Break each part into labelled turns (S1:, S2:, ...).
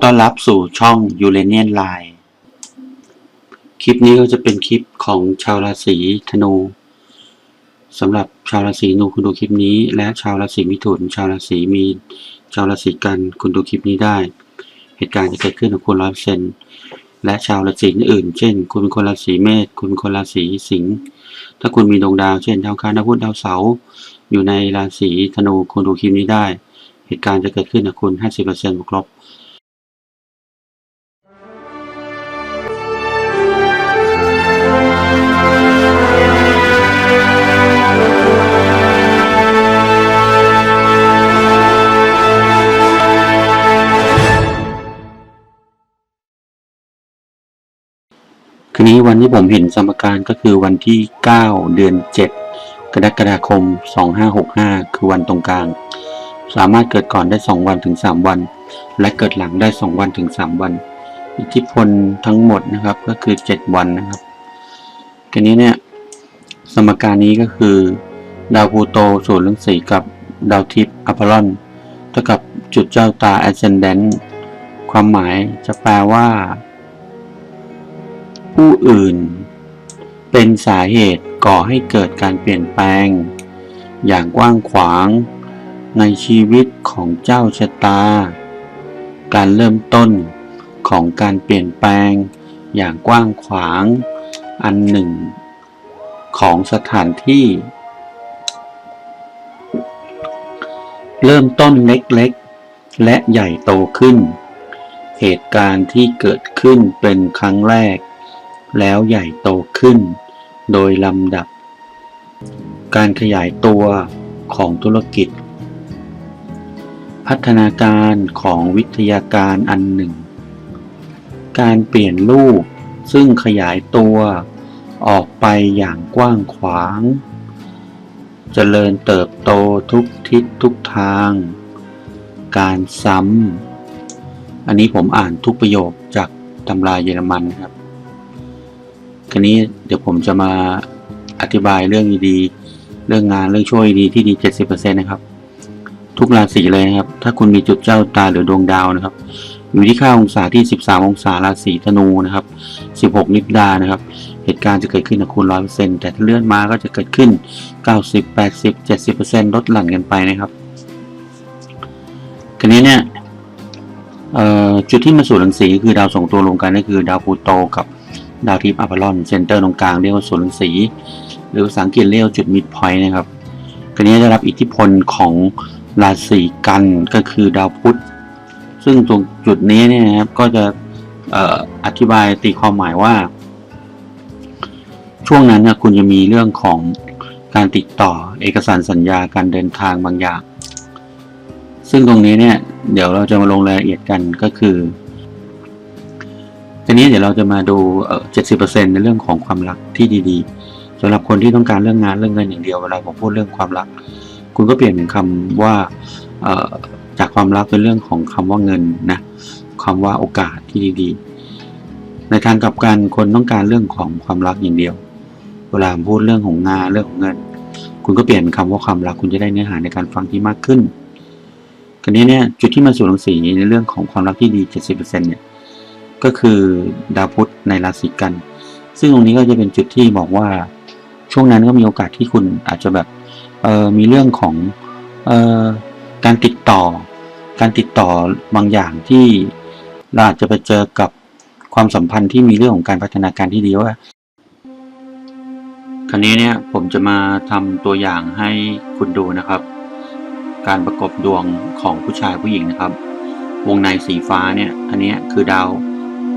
S1: อต้อนรับสู่ช่อง u r a n i a n Line คลิปนี้ก็จะเป็นคลิปของชาวราศีธนูสำหรับชาวราศีนูคุณดูคลิปนี้ และชาวราศีมิถุน ชาวราศีมีนชาวราศีกันคุณดูคลิปนี้ได้ เหตุการณ์จะเกิดขึ้นกับคุณร้อยเปอร์เซ็นและชาวราศีอื่น เช่น คุณเป็นคนราศีเมษคุณเป็นคนราศีสิงห์ถ้าคุณมีดวงดาว เช่นดาวคารดาวพุธดาวเสาร์อยู่ในราศีธนูคุณดูคลิปนี้ได้ เหตุการณ์จะเกิดขึ้นกับคุณ 50%บวกลบ นี้วันที่ผมเห็นสมการก็คือวันที่ 9 เดือน 7 กรกฎาคม 2565 คือวันตรงกลาง สามารถเกิดก่อนได้ 2 วันถึง 3 วัน และเกิดหลังได้ 2 วันถึง 3 วัน อิทธิพลทั้งหมดนะครับก็คือ 7 วันนะครับคืนนี้เนี่ยสมการนี้ก็คือ ดาวพูโตส่วนเรื่องสีกับดาวทิพย์อพอลลอนเท่ากับจุดเจ้าตา ascendant ความหมายจะแปลว่า ผู้อื่น เป็นสาเหตุก่อให้เกิดการเปลี่ยนแปลง อย่างกว้างขวาง ในชีวิตของเจ้าชะตา การเริ่มต้นของการเปลี่ยนแปลง อย่างกว้างขวาง อันหนึ่ง ของสถานที่ เริ่มต้นเล็กๆ และใหญ่โตขึ้น เหตุการณ์ที่เกิดขึ้นเป็นครั้งแรก แล้วใหญ่โตขึ้น โดยลำดับ การขยายตัวของธุรกิจ พัฒนาการของวิทยาการอันหนึ่ง การเปลี่ยนรูปซึ่งขยายตัวออกไปอย่างกว้างขวางเจริญเติบโตทุกทิศทุกทาง การซ้ำ อันนี้ผมอ่านทุกประโยคจากตำราเยอรมันครับ คราวนี้เดี๋ยวผมจะมาอธิบายเรื่องดีๆเรื่องงานเรื่องช่วยดีที่ดี 70%นะครับ ทุกราศีเลยนะครับ ถ้าคุณมีจุดเจ้าตาหรือดวงดาวนะครับ อยู่ที่ค่าองศาที่ 13 องศาราศีธนูนะครับ 16 นิดดานะครับ เหตุการณ์จะเกิดขึ้นกับคุณ 100%แต่ถ้าเลื่อนมาก็จะเกิดขึ้น 90 80 70%ลดหลั่นกันไปนะครับคราวนี้เนี่ยจุดที่มาสู่รังสีคือดาวส่งตัวรวมกันก็คือดาวพลูโตกับ ดาวทิพย์อพอลอนเซนเตอร์ตรงกลางเรียกว่าส่วนรังสี หรือภาษาอังกฤษเรียกว่าจุดมิดพอยต์นะครับคราวนี้ได้รับอิทธิพลของราศีกันก็คือดาวพุธ ซึ่งตรงจุดนี้เนี่ยนะครับก็จะออธิบายตีความหมายว่า ช่วงนั้นนี่ยคุณจะมีเรื่องของการติดต่อเอกสารสัญญาการเดินทางบางอย่าง ซึ่งตรงนี้เนี่ยเดี๋ยวเราจะมาลงรายละเอียดกันก็คือ ทีนี้เดี๋ยวเราจะมาดูเอ่อ70%ในเรื่องของความรักที่ดีๆสำหรับคนที่ต้องการเรื่องงานเรื่องเงินอย่างเดียวเวลาผมพูดเรื่องความรัก คุณก็เปลี่ยนเป็นคำว่าเออจากความรักเป็นเรื่องของคำว่าเงินนะคำว่าโอกาสที่ดี ๆ ในทางกลับกันคนต้องการเรื่องของความรักอย่างเดียว เวลาผมพูดเรื่องของงานเรื่องของเงิน คุณก็เปลี่ยนเป็นคำว่าความรักคุณจะได้เนื้อหาในการฟังที่มากขึ้นคราวนี้เนี่ยจุดที่มาสู่หนังสีในเรื่องของความรักที่ดี 70%เนี่ย ก็คือดาวพุธในราศีกัน ซึ่งตรงนี้ก็จะเป็นจุดที่บอกว่าช่วงนั้นก็มีโอกาสที่คุณอาจจะแบบเออมีเรื่องของเออการติดต่อ การติดต่อบางอย่างที่เราอาจจะไปเจอกับความสัมพันธ์ที่มีเรื่องของการพัฒนาการที่ดีว่าคราวนี้เนี่ยผมจะมาทำตัวอย่างให้คุณดูนะครับ การประกบดวงของผู้ชายผู้หญิงนะครับ วงในสีฟ้าเนี่ยอันนี้คือดาว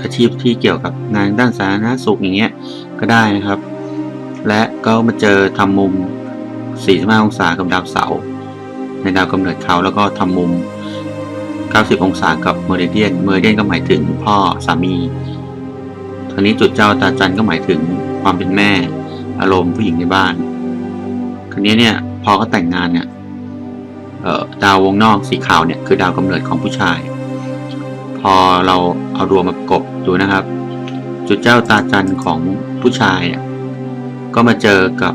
S1: อาชีพที่เกี่ยวกับงานด้านสาธารณสุขอย่างเงี้ยก็ได้นะครับ และก็มาเจอทำมุม 45 องศากับดาวเสาร์ในดาวกำเนิดเขาแล้วก็ทำมุม 90 องศากับเมอริเดียนเมอริเดียนก็หมายถึงพ่อสามีคราวนี้จุดเจ้าตาจันก็หมายถึงความเป็นแม่ อารมณ์ผู้หญิงในบ้านคราวนี้เนี่ยพอเขาแต่งงานเนี่ยเออดาววงนอกสีขาวเนี่ยคือดาวกำเนิดของผู้ชาย พอเราเอาดวงมากบดูนะครับ จุดเจ้าตาจันของผู้ชายเนี่ยก็มาเจอกับ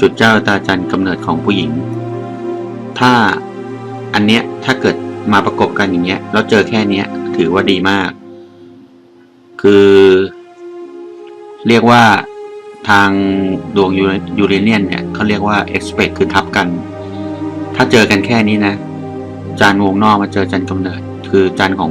S1: จุดเจ้าตาจันกำเนิดของผู้หญิง ถ้าอันเนี้ยถ้าเกิดมาประกบกันอย่างเงี้ยแล้วเจอแค่เนี้ยถือว่าดีมาก คือ เรียกว่าทางดวงยูเรเนียนเนี่ยเขาเรียกว่า expect คือทับกัน ถ้าเจอกันแค่นี้นะ จานวงนอกมาเจอจันกำเนิด คือจานของ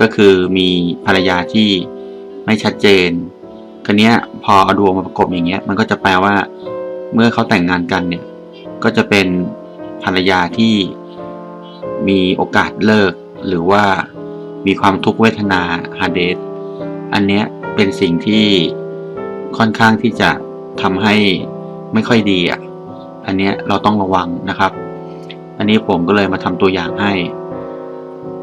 S1: ก็คือมีภรรยาที่ไม่ชัดเจนคันนี้พอเอาดวงมาประกบอย่างเงี้ย มันก็จะแปลว่า เมื่อเขาแต่งงานกันเนี่ย ก็จะเป็นภรรยาที่มีโอกาสเลิก หรือว่ามีความทุกขเวทนาฮาเดสอันเนี้ยเป็นสิ่งที่ค่อนข้างที่จะทำให้ไม่ค่อยดีอะ อันเนี้ยเราต้องระวังนะครับ อันนี้ผมก็เลยมาทำตัวอย่างให้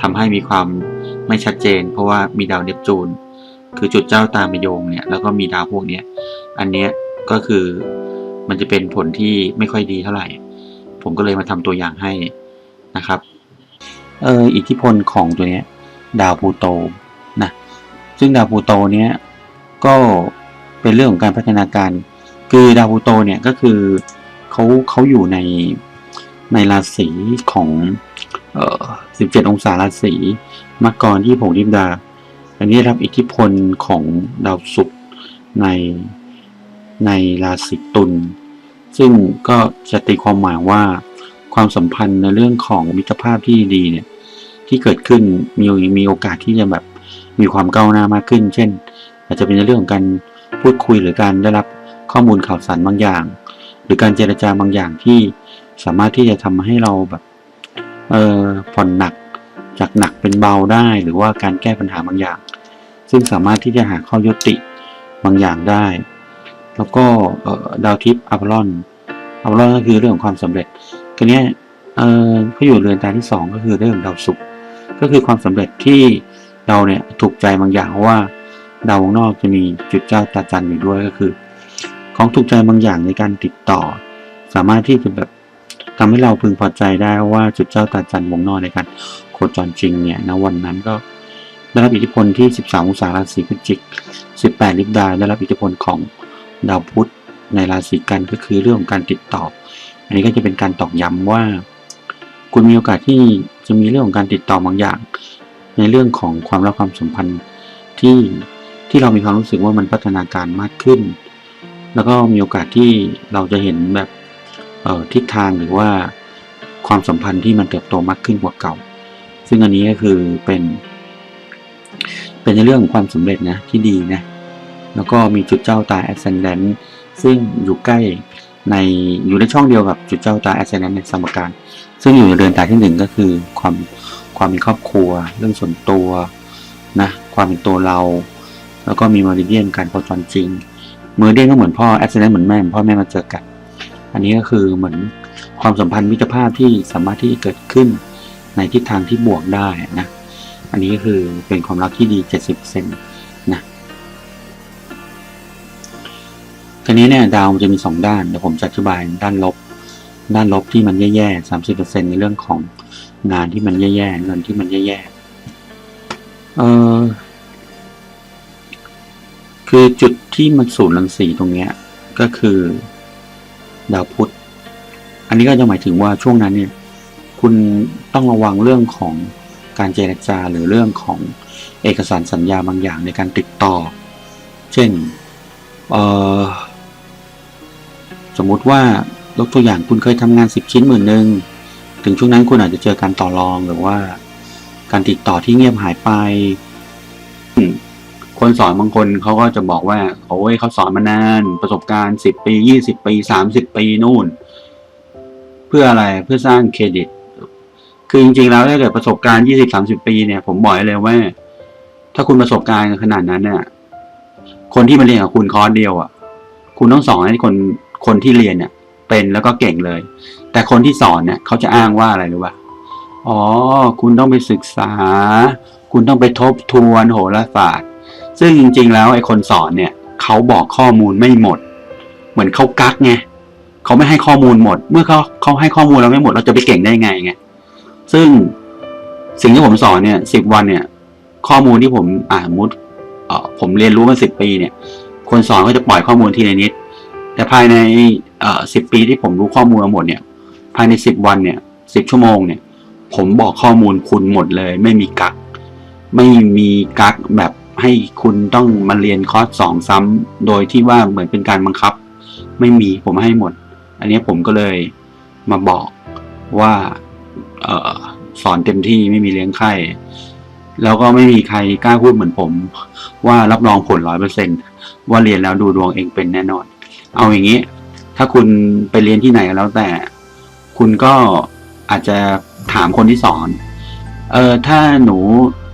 S1: ทำให้มีความไม่ชัดเจน เพราะว่ามีดาวเนปจูน คือจุดเจ้าตามโยงเนี่ยแล้วก็มีดาวพวกเนี้ยอันเนี้ยก็คือมันจะเป็นผลที่ไม่ค่อยดีเท่าไหร่ ผมก็เลยมาทำตัวอย่างให้นะครับเอออิทธิพลของตัวเนี้ยดาวพูโตนะซึ่งดาวพูโตเนี้ยก็เป็นเรื่องของการพัฒนาการ คือดาวพูโตเนี่ยก็คือเขาเขาอยู่ในในราศีของ เอ่อ17 องศาราศีมังกรที่ผมดิมดา อันนี้รับอิทธิพลของดาวศุกร์ในในราศีตุลซึ่งก็จะตีความหมายว่าความสัมพันธ์ในเรื่องของมิตรภาพที่ดีเนี่ยที่เกิดขึ้นมีมีโอกาสที่จะแบบมีความก้าวหน้ามากขึ้น เช่น อาจจะเป็นในเรื่องของการพูดคุยหรือการได้รับข้อมูลข่าวสารบางอย่าง หรือการเจรจาบางอย่างที่สามารถที่จะทำให้เราแบบ เออผ่อนหนักจากหนักเป็นเบาได้หรือว่าการแก้ปัญหาบางอย่าง ซึ่งสามารถที่จะหาข้อยุติบางอย่างได้ แล้วก็ดาวทิพย์อัพลอนอัพลอนก็คือเรื่องของความสำเร็จทีเนี้ยเออเขาอยู่เรือนตาที่สองก็คือเรื่องดาวศุกร์ก็คือความสำเร็จที่เราเนี่ยถูกใจบางอย่างเพราะว่าดาววงนอกจะมีจุดเจ้าตาจันทร์อยู่ด้วยก็คือ ของถูกใจบางอย่างในการติดต่อ สามารถที่จะแบบ ทำให้เราพึงพอใจได้ว่าจุดเจ้าตาจันทร์วงนอกในการโคจรจริงเนี่ยณวันนั้นก็ได้รับอิทธิพลที่13องศาราศีพฤศจิก 18 ลิบดาได้รับอิทธิพลของดาวพุธในราศีกันก็คือเรื่องของการติดต่อ อันนี้ก็จะเป็นการตอกย้ำว่า คุณมีโอกาสที่จะมีเรื่องของการติดต่อบางอย่าง ในเรื่องของความรักความสัมพันธ์ที่ที่เรามีความรู้สึกว่ามันพัฒนาการมากขึ้น แล้วก็มีโอกาสที่เราจะเห็นแบบ ทิศทางหรือว่าความสัมพันธ์ที่มันเติบโตมากขึ้นกว่าเก่า ซึ่งอันนี้ก็คือเป็น เป็นในเรื่องของความสำเร็จนะที่ดีนะ แล้วก็มีจุดเจ้าตา ascendant ซึ่งอยู่ใกล้ในอยู่ในช่องเดียวกับจุดเจ้าตา ascendant ในสมการ ซึ่งอยู่ในเรือนตาที่หนึ่งก็คือความความมีครอบครัว เรื่องส่วนตัวนะความเป็นตัวเรา แล้วก็มีมอริเดียนการโคจรจริงมอริเดียนก็เหมือนพ่อ ascendant เหมือนแม่พ่อแม่มาเจอกัน อันนี้ก็คือเหมือนความสัมพันธ์มิตรภาพที่สามารถที่จะเกิดขึ้นในทิศทางที่บวกได้นะ อันนี้ก็คือเป็นความรักที่ดี 70%นะทีนี้เนี่ยดาวมันจะมีสองด้าน เดี๋ยวผมจะอธิบายด้านลบ ด้านลบที่มันแย่ๆ30%ในเรื่องของงานที่มันแย่ๆเงินที่มันแย่ๆเออคือจุดที่มันสูญรังสีตรงเนี้ยก็คือ ดาวพุธ อันนี้ก็จะหมายถึงว่าช่วงนั้นเนี่ยคุณต้องระวังเรื่องของการเจรจาหรือเรื่องของเอกสารสัญญาบางอย่างในการติดต่อ เช่นสมมุติว่ายกตัวอย่างคุณเคยทำงานสิบชิ้นหมื่นหนึ่งถึงช่วงนั้นคุณอาจจะเจอการต่อรองหรือว่า การติดต่อที่เงียบหายไป คนสอนบางคนเขาก็จะบอกว่าโอ้ยเขาสอนมานานประสบการณ์สิบปียี่สิบปีสามสิบปีนู่น เพื่ออะไรเพื่อสร้างเครดิต คือจริงๆแล้วถ้าเกิดประสบการณ์ยี่สิบสามสิบปีเนี่ย ผมบอกเลยว่า ถ้าคุณประสบการณ์ขนาดนั้นเนี่ยคนที่มาเรียนกับคุณคอร์สเดียวอะ คุณต้องสอนให้คนคนที่เรียนเนี่ย เป็นแล้วก็เก่งเลย แต่คนที่สอนเนี่ยเขาจะอ้างว่าอะไรรู้ป่ะอ๋อ คุณต้องไปศึกษา คุณต้องไปทบทวนโหราศาสตร์ ซึ่งจริง ๆ แล้วไอ้คนสอนเนี่ยเขาบอกข้อมูลไม่หมด เหมือนเขากักไงเขาไม่ให้ข้อมูลหมด เมื่อเขาเขาให้ข้อมูลเราไม่หมดเราจะไปเก่งได้ไงไงซึ่งสิ่งที่ผมสอนเนี่ยสิบวันเนี่ย ข้อมูลที่ผมอ่านมุดเอ่อผมเรียนรู้มาสิบปีเนี่ย คนสอนก็จะปล่อยข้อมูลทีละนิด แต่ภายในเอ่อสิบปีที่ผมรู้ข้อมูลมาหมดเนี่ย ภายในสิบวันเนี่ยสิบชั่วโมงเนี่ย ผมบอกข้อมูลคุณหมดเลย ไม่มีกัก ไม่มีกักแบบ ให้คุณต้องมาเรียนคอร์สสองซ้ำโดยที่ว่าเหมือนเป็นการบังคับ ไม่มีผมให้หมด อันนี้ผมก็เลยมาบอกว่าออสอนเต็มที่ไม่มีเลี้ยงไข้แล้วก็ไม่มีใครกล้าพูดเหมือนผม ว่ารับรองผลร้อยเปอร์เซ็นว่าเรียนแล้วดูดวงเองเป็นแน่นอน เอาอย่างนี้ ถ้าคุณไปเรียนที่ไหนก็แล้วแต่ คุณก็อาจจะถามคนที่สอน เออถ้าหนู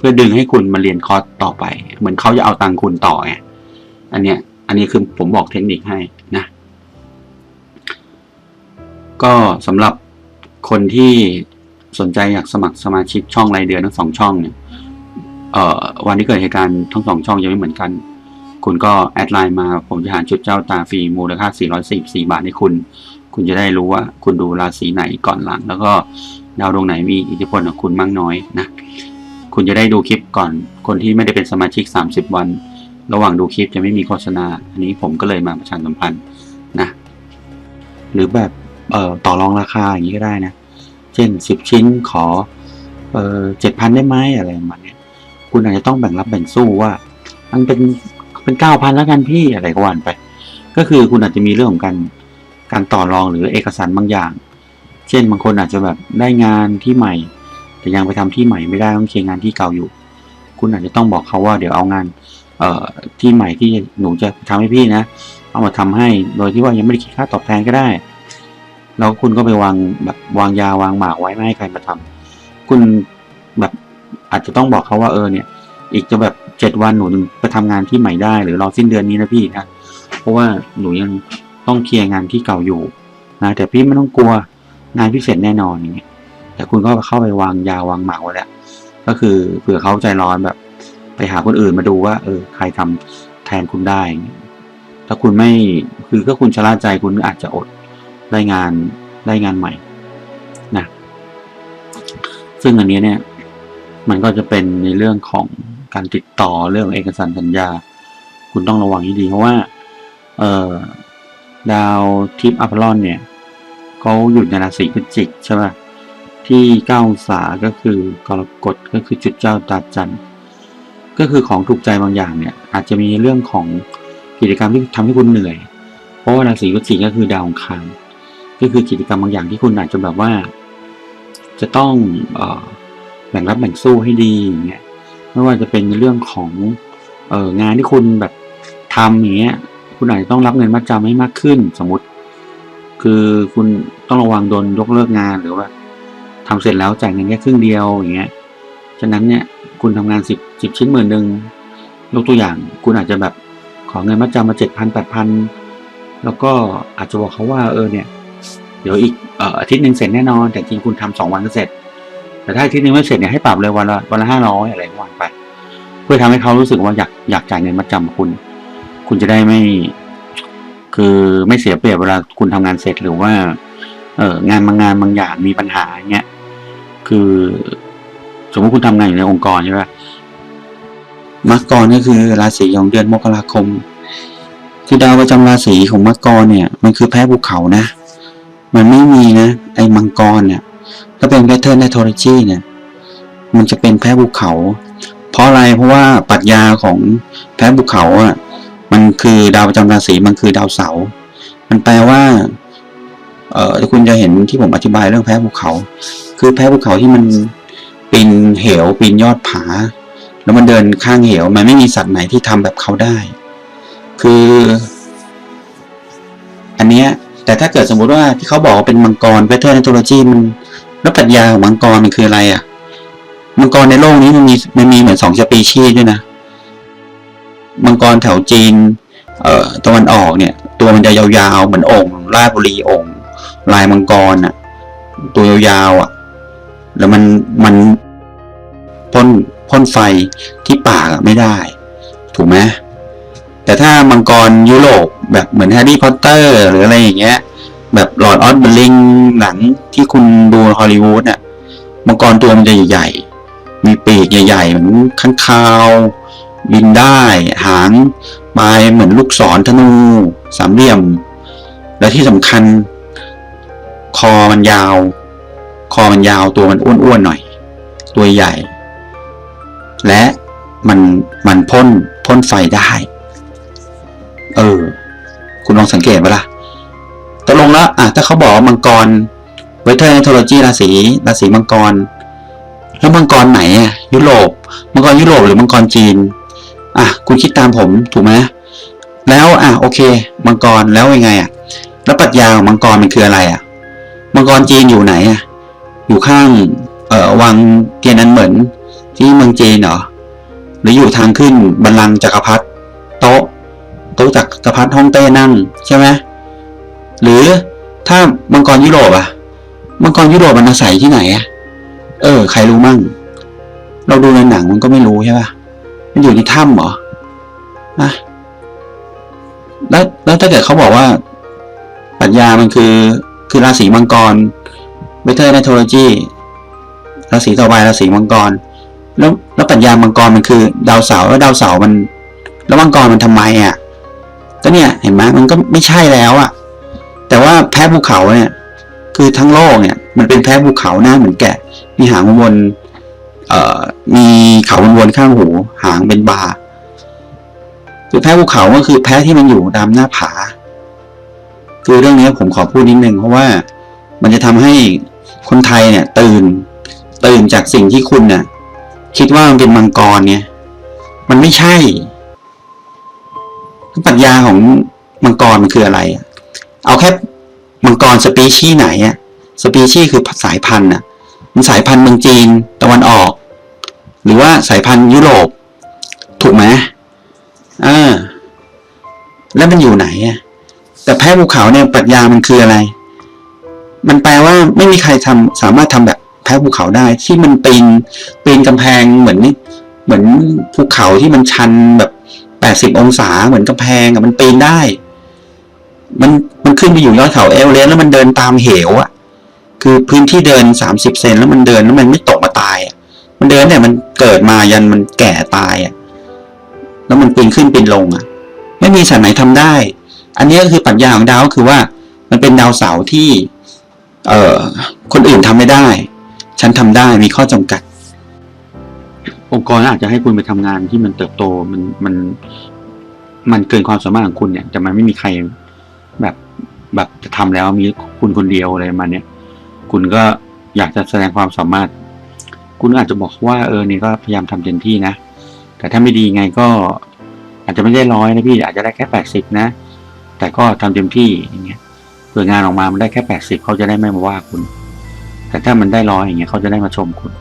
S1: พื่อดึงให้คุณมาเรียนคอร์สต่อไป เหมือนเขาจะเอาตังคุณต่อไงอันเนี้ย อันนี้คือผมบอกเทคนิคให้นะ ก็สำหรับคนที่สนใจอยากสมัครสมาชิกช่องรายเดือนทั้งสองช่องเนี่ยเอ่อวันที่เกิดเหตุการณ์ทั้งสองช่องยังไม่เหมือนกัน คุณก็แอดไลน์มา ผมจะหาจุดเจ้าตาฟรีมูลค่า 444 บาทให้คุณ คุณจะได้รู้ว่า คุณดูราศีไหนก่อนหลัง แล้วก็ดาวดวงไหนมีอิทธิพลกับคุณมากน้อยนะ คุณจะได้ดูคลิปก่อน คนที่ไม่ได้เป็นสมาชิก 30 วัน ระหว่างดูคลิปจะไม่มีโฆษณา อันนี้ผมก็เลยมาประชาสัมพันธ์นะ หรือแบบเอ่อต่อรองราคาอย่างนี้ก็ได้นะ เช่น 10 ชิ้นขอเอ่อ7,000ได้ไหมอะไรประมาณนี้คุณอาจจะต้องแบ่งรับแบ่งสู้ว่ามันเป็นเป็นเก้าพันแล้วกันพี่อะไรก็ว่านไป ก็คือคุณอาจจะมีเรื่องของการการต่อรองหรือเอกสารบางอย่าง เช่นบางคนอาจจะแบบได้งานที่ใหม่ แต่ยังไปทำที่ใหม่ไม่ได้ต้องเคลียร์งานที่เก่าอยู่ คุณอาจจะต้องบอกเขาว่าเดี๋ยวเอางานเอ่อที่ใหม่ที่หนูจะทำให้พี่นะ เอามาทำให้โดยที่ว่ายังไม่ได้คิดค่าตอบแทนก็ได้ แล้วคุณก็ไปวางแบบวางยาวางหมากไว้ไม่ให้ใครมาทำคุณแบบอาจจะต้องบอกเขาว่าเออเนี่ย อีกจะแบบเจ็ดวันหนูถึงไปทำงานที่ใหม่ได้หรือรอสิ้นเดือนนี้นะพี่นะเพราะว่าหนูยังต้องเคลียร์งานที่เก่าอยู่นะแต่พี่ไม่ต้องกลัวงานพี่เสร็จแน่นอนอย่างเงี้ย แต่คุณก็เข้าไปวางยาวางหมากไว้แล้วก็คือเผื่อเขาใจร้อนแบบ ไปหาคนอื่นมาดูว่า เออ ใครทำแทนคุณได้ ถ้าคุณไม่คือถ้าคุณชะล่าใจคุณอาจจะอดได้งานได้งานใหม่นะซึ่งอันนี้เนี่ย มันก็จะเป็นในเรื่องของการติดต่อเรื่องเอกสารสัญญา คุณต้องระวังให้ดีเพราะว่า เอ่อดาวทิพย์อัพลอนเนี่ยเขาอยู่ในราศีพฤศจิกใช่ไหม ที่เก้าองศาก็คือกรกฎก็คือจุดเจ้าตาจันทร์ก็คือของถูกใจบางอย่างเนี่ย อาจจะมีเรื่องของกิจกรรมที่ทำให้คุณเหนื่อย เพราะว่าราศีพฤศจิกก็คือดาวองคารก็คือกิจกรรมบางอย่างที่คุณอาจจะแบบว่า จะต้องออแบ่งรับแบ่งสู้ให้ดีอย่างเงี้ยไม่ว่าจะเป็นเรื่องของเอองานที่คุณแบบทำอย่างเงี้ยคุณอาจจะต้องรับเงินมาจำให้มากขึ้น สมมติ คือคุณต้องระวังโดนยกเลิกงานหรือว่า ทำเสร็จแล้วจ่ายเงินแค่ครึ่งเดียวอย่างเงี้ย ฉะนั้นเนี่ยคุณทำงานสิบสิบชิ้นหมื่นหนึ่งยกตัวอย่าง คุณอาจจะแบบขอเงินมาจำมาเจ็ดพันแปดพันแล้วก็อาจจะบอกเขาว่าเออเนี่ย เดี๋ยวอีกอาทิตย์หนึ่งเสร็จแน่นอน แต่จริงคุณทำสองวันก็เสร็จ แต่ถ้าอาทิตย์หนึงไม่เสร็จเนี่ยให้ปรับเลยวันละวันละห้าร้อยอะไรว่าไป เพื่อทำให้เขารู้สึกว่าอยากอยากจ่ายเงินมาจำคุณ คุณจะได้ไม่ คือไม่เสียเปรียบเวลาคุณทำงานเสร็จหรือว่า เอองานบางงานบางอย่างมีปัญหาอย่างเงี้ย คือ สมมติคุณทำงานอยู่ในองค์กรใช่ไหมมักกรก็คือราศีของเดือนมกราคม คือดาวประจำราศีของมังกรเนี่ย มันคือแพ้ภูเขานะ มันไม่มีนะ ไอ้มังกรเนี่ยถ้าเป็นแพทเทิร์นในโทรจีเนี่ย มันจะเป็นแพ้ภูเขา เพราะอะไรเพราะว่าปรัชญาของแพ้ภูเขาอะมันคือดาวประจำราศีมันคือดาวเสาร์มันแปลว่า เออคุณจะเห็นที่ผมอธิบายเรื่องแพ้ภูเขา คือแพ้ภูเขาที่มันปีนเหวปีนยอดผา แล้วมันเดินข้างเหว มันไม่มีสัตว์ไหนที่ทำแบบเขาได้ คือ อันเนี้ย แต่ถ้าเกิดสมมุติว่าที่เขาบอกว่าเป็นมังกรเวทเทอร์นโทโลจีมันแล้วปรัชญาของมังกรมันคืออะไรอะ มังกรในโลกนี้มันมีมันมีเหมือนสองสปีชีส์ด้วยนะ มังกรแถวจีน เอ่อตะวันออกเนี่ย ตัวมันจะยาวๆเหมือนองค์ราชบุรีองค์ลายมังกรอะ ตัวยาวๆอะ แล้วมันมันพ่นพ่นไฟที่ปากอะไม่ได้ ถูกไหมแต่ถ้ามังกรยุโรปแบบเหมือนแฮร์รี่พอตเตอร์หรืออะไรอย่างเงี้ย แบบหลอดออสเบลลิงหนังที่คุณดูฮอลลีวูดอะมังกรตัวมันจะใหญ่ๆ มีปีกใหญ่ๆ เหมือนข้างคาว บินได้ หางปลายเหมือนลูกศรธนู สามเหลี่ยม และที่สำคัญ คอมันยาว คอมันยาวตัวมันอ้วนๆหน่อย ตัวใหญ่ และมันมันพ่นพ่นไฟได้ เออ คุณลองสังเกตไหมล่ะตกลงแล้วอะถ้าเขาบอกมังกรเวทเทอร์นโทโลจีราศีราศีมังกร แล้วมังกรไหนอะยุโรป มังกรยุโรปหรือมังกรจีน อะ คุณคิดตามผมถูกไหมแล้วอะโอเค มังกรแล้วยังไงอะ แล้วปรัชญาของมังกรมันคืออะไรอะ มังกรจีนอยู่ไหนอะ อยู่ข้างเอ่อวังเทียนนันเหมือนที่เมืองจีนเหรอหรืออยู่ทางขึ้นบัลลังก์จักรพรรดิโต๊ะโต๊ะจักรพรรดิฮ่องเต้นั่งใช่ไหมหรือถ้ามังกรยุโรปอะมังกรยุโรปมันอาศัยที่ไหนอะเออ ใครรู้มั่ง เราดูในหนังมันก็ไม่รู้ใช่ปะมันอยู่ในถ้ำเหรอนะแล้วแล้วถ้าเกิดเขาบอกว่าปรัชญามันคือคือราศีมังกร เวเทอร์นโทโลจีราศีต่อไปราศีมังกร แล้วแล้วปรัชญามังกรมันคือ ดาวเสาร์แล้วดาวเสาร์มัน แล้วมังกรมันทำไมอะก็เนี่ยเห็นไหมมันก็ไม่ใช่แล้วอะ แต่ว่าแพ้ภูเขาเนี่ย คือทั้งโลกเนี่ย มันเป็นแพ้ภูเขาหน้าเหมือนแกะมีหางวนเอ่อมีเขาวนๆข้างหู หางเป็นบาคือแพ้ภูเขาก็คือแพ้ที่มันอยู่ตามหน้าผา คือเรื่องนี้ผมขอพูดนิดนึงเพราะว่ามันจะทำให้ คนไทยเนี่ย ตื่น ตื่นจากสิ่งที่คุณเนี่ยคิดว่ามันเป็นมังกรเนี่ย มันไม่ใช่ปรัชญาของมังกรมันคืออะไรอะเอาแค่มังกรสปีชีส์ไหนอะสปีชีส์คือสายพันธุ์อะมันสายพันธุ์เมืองจีนตะวันออก หรือว่าสายพันธุ์ยุโรป ถูกไหมอ่าแล้วมันอยู่ไหนอะแต่แพ้ภูเขาเนี่ยปรัชญามันคืออะไร มันแปลว่าไม่มีใครทำสามารถทำแบบแพ้ภูเขาได้ ที่มันปีนปีนกำแพงเหมือนนี่เหมือนภูเขาที่มันชันแบบแปดสิบองศาเหมือนกำแพงอะมันปีนได้ มันมันขึ้นไปอยู่ยอดเขาเอเวอเรสต์แล้วมันเดินตามเหวอะคือพื้นที่เดินสามสิบเซนแล้วมันเดินแล้วมันไม่ตกมาตายอะมันเดินเนี่ยมันเกิดมายันมันแก่ตายอะแล้วมันปีนขึ้นปีนลงอะไม่มีสัตว์ไหนทำได้ อันนี้ก็คือปรัชญาของดาวก็คือว่า มันเป็นดาวเสาร์ที่ เออคนอื่นทำไม่ได้ ฉันทำได้มีข้อจำกัด องค์กรอาจจะให้คุณไปทำงานที่มันเติบโตมันมัน มันเกินความสามารถของคุณเนี่ย แต่มันไม่มีใครแบบแบบจะทำแล้วมีคุณคนเดียวอะไรมาเนี้ยคุณก็อยากจะแสดงความสามารถ คุณอาจจะบอกว่าเออนี่ก็พยายามทำเต็มที่นะ แต่ถ้าไม่ดีไงก็ อาจจะไม่ได้ร้อยนะพี่อาจจะได้แค่แปดสิบนะ แต่ก็ทำเต็มที่อย่างเงี้ย เผื่องานออกมามันได้แค่แปดสิบเขาจะได้ไม่มาว่าคุณ แต่ถ้ามันได้ร้อยอย่างเงี้ยเขาจะได้มาชมคุณ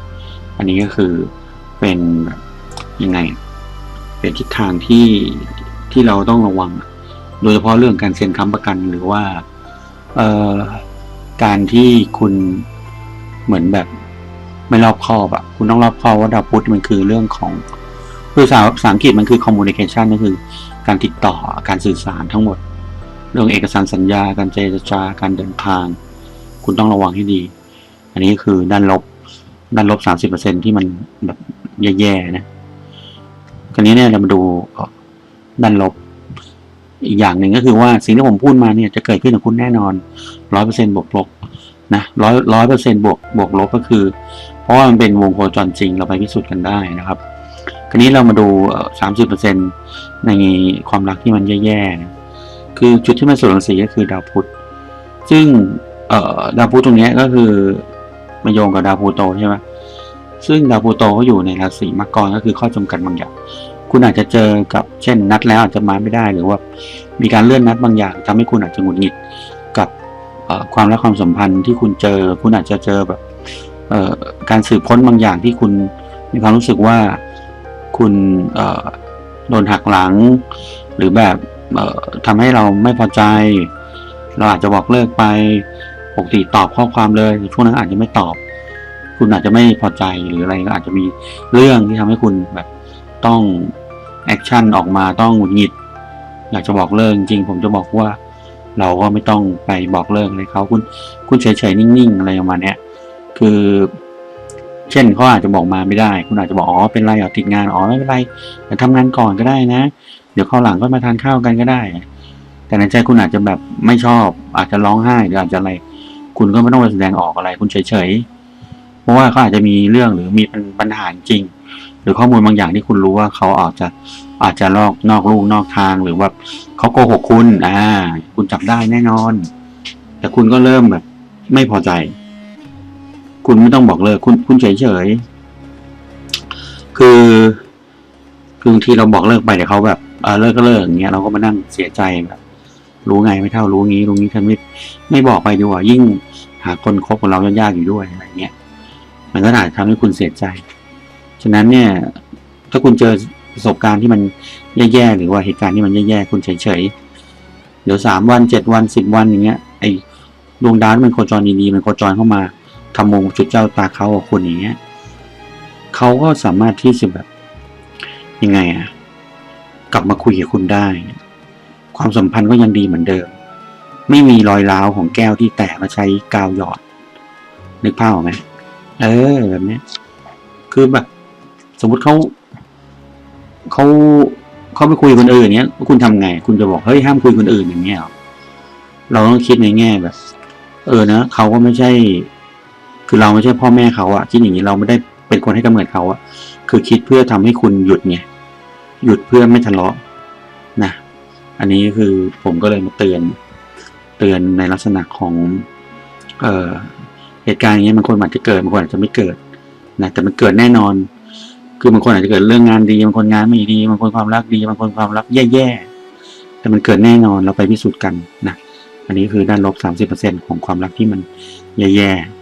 S1: อันนี้ก็คือเป็นยังไง เปลี่ยนทิศทางที่ที่เราต้องระวัง โดยเฉพาะเรื่องการเซ็นค้ำประกันหรือว่าเอ่อการที่คุณเหมือนแบบไม่รอบคอบอะคุณต้องรอบคอบว่าดาวพุธมันคือเรื่องของภาษาภาษาอังกฤษมันคือ communication ก็คือ การติดต่อการสื่อสารทั้งหมด เรื่องเอกสารสัญญา การเจรจาการเดินทาง คุณต้องระวังให้ดี อันนี้คือด้านลบ ด้านลบสามสิบเปอร์เซ็นที่มันแบบแย่ๆนะคราวนี้เนี่ยเรามาดูด้านลบ อีกอย่างหนึ่งก็คือว่าสิ่งที่ผมพูดมาเนี่ยจะเกิดขึ้นกับคุณแน่นอนร้อยเปอร์เซ็นบวกลบนะร้อยร้อยเปอร์เซ็นบวกบวกลบก็คือ เพราะว่ามันเป็นวงโคจรจริงเราไปพิสูจน์กันได้นะครับ คราวนี้เรามาดูสามสิบเปอร์เซ็นในความรักที่มันแย่ๆนะ คือจุดที่มันส่วนรังสีก็คือดาวพุธซึ่งดาวพุธตรงนี้ก็คือมาโยงกับดาวพลูโตใช่ไหมซึ่งดาวพลูโตก็อยู่ในราศีมังกรก็คือข้อจำกัดบางอย่าง คุณอาจจะเจอกับเช่นนัดแล้วอาจจะมาไม่ได้หรือว่ามีการเลื่อนนัดบางอย่างทำให้คุณอาจจะหงุดหงิดกับความรักความสัมพันธ์ที่คุณเจอ คุณอาจจะเจอแบบการสืบค้นบางอย่างที่คุณมีความรู้สึกว่าคุณโดนหักหลัง หรือแบบ ทำให้เราไม่พอใจ เราอาจจะบอกเลิกไปปกติตอบข้อความเลยช่วงนั้นอาจจะไม่ตอบ คุณอาจจะไม่พอใจหรืออะไรก็อาจจะมีเรื่องที่ทำให้คุณแบบต้องแอคชั่นออกมาต้องหงุดหงิด อยากจะบอกเลิกจริงๆผมจะบอกว่า เราก็ไม่ต้องไปบอกเลิกเลยเขาคุณคุณเฉยๆนิ่งๆอะไรประมาณนี้คือ เช่นเขาอาจจะบอกมาไม่ได้ คุณอาจจะบอกอ๋อเป็นไรอะติดงานอ๋อไม่เป็นไรเดี๋ยวทำงานก่อนก็ได้นะ ดี๋ยวข้าวหลังก็มาทานข้าวกันก็ได้ แต่ในใจคุณอาจจะแบบไม่ชอบ อาจจะร้องไห้หรืออาจจะอะไร คุณก็ไม่ต้องไปแสดงออกอะไร คุณเฉยๆเพราะว่าเขาอาจจะมีเรื่องหรือมีปัญหาจริง หรือข้อมูลบางอย่างที่คุณรู้ว่าเขาอาจจะอาจจะลอกนอกลูกนอกทางหรือว่าเขาโกหกคุณอ่า คุณจับได้แน่นอน แต่คุณก็เริ่มแบบ ไม่พอใจ คุณไม่ต้องบอกเลย คุณคุณเฉยๆคือคือบางทีเราบอกเลิกไปเดี๋ยวเขาแบบ เออเลิกก็เลิกอย่างเงี้ยเราก็มานั่งเสียใจแบบรู้ไงไม่เท่ารู้งี้รู้งี้ทำไม่ไม่บอกไปดีกว่ายิ่งหาคนคบกับเรายากๆอยู่ด้วยอะไรเงี้ยมันก็อาจจะทำให้คุณเสียใจ ฉะนั้นเนี่ย ถ้าคุณเจอประสบการณ์ที่มันแย่ๆหรือว่าเหตุการณ์ที่มันแย่ๆคุณเฉยๆเดี๋ยวสามวันเจ็ดวันสิบวันอย่างเงี้ยไอ้ดวงดาวมันโคจรดีๆมันโคจรเข้ามาทำมงจุดเจ้าตาเขากับคุณอย่างเงี้ยเขาก็สามารถที่จะแบบยังไงอะ กลับมาคุยกับคุณได้ ความสัมพันธ์ก็ยังดีเหมือนเดิม ไม่มีรอยร้าวของแก้วที่แตกมาใช้กาวหยอด นึกภาพออกไหมเออแบบนี้คือแบบ สมมุติเขาเขาเขาไปคุยกับคนอื่นเนี้ยคุณทำไง คุณจะบอกเฮ้ยห้ามคุยคนอื่นอย่างเงี้ยเราต้องคิดในแง่แบบ เออนะเขาก็ไม่ใช่ คือเราไม่ใช่พ่อแม่เขาอะคิดอย่างนี้เราไม่ได้เป็นคนให้กำเนิดเขาอะคือคิดเพื่อทำให้คุณหยุดไง หยุดเพื่อไม่ทะเลาะนะ อันนี้คือผมก็เลยมาเตือนเตือนในลักษณะของเออเหตุการณ์อย่างเงี้ยบางคนอาจจะเกิดบางคนอาจจะไม่เกิดนะแต่มันเกิดแน่นอน คือบางคนอาจจะเกิดเรื่องงานดีบางคนงานไม่ดีบางคนความรักดีบางคนความรักแย่ๆแต่มันเกิดแน่นอนเราไปพิสูจน์กันนะอันนี้คือด้านลบสามสิบเปอร์เซ็นของความรักที่มันแย่ๆ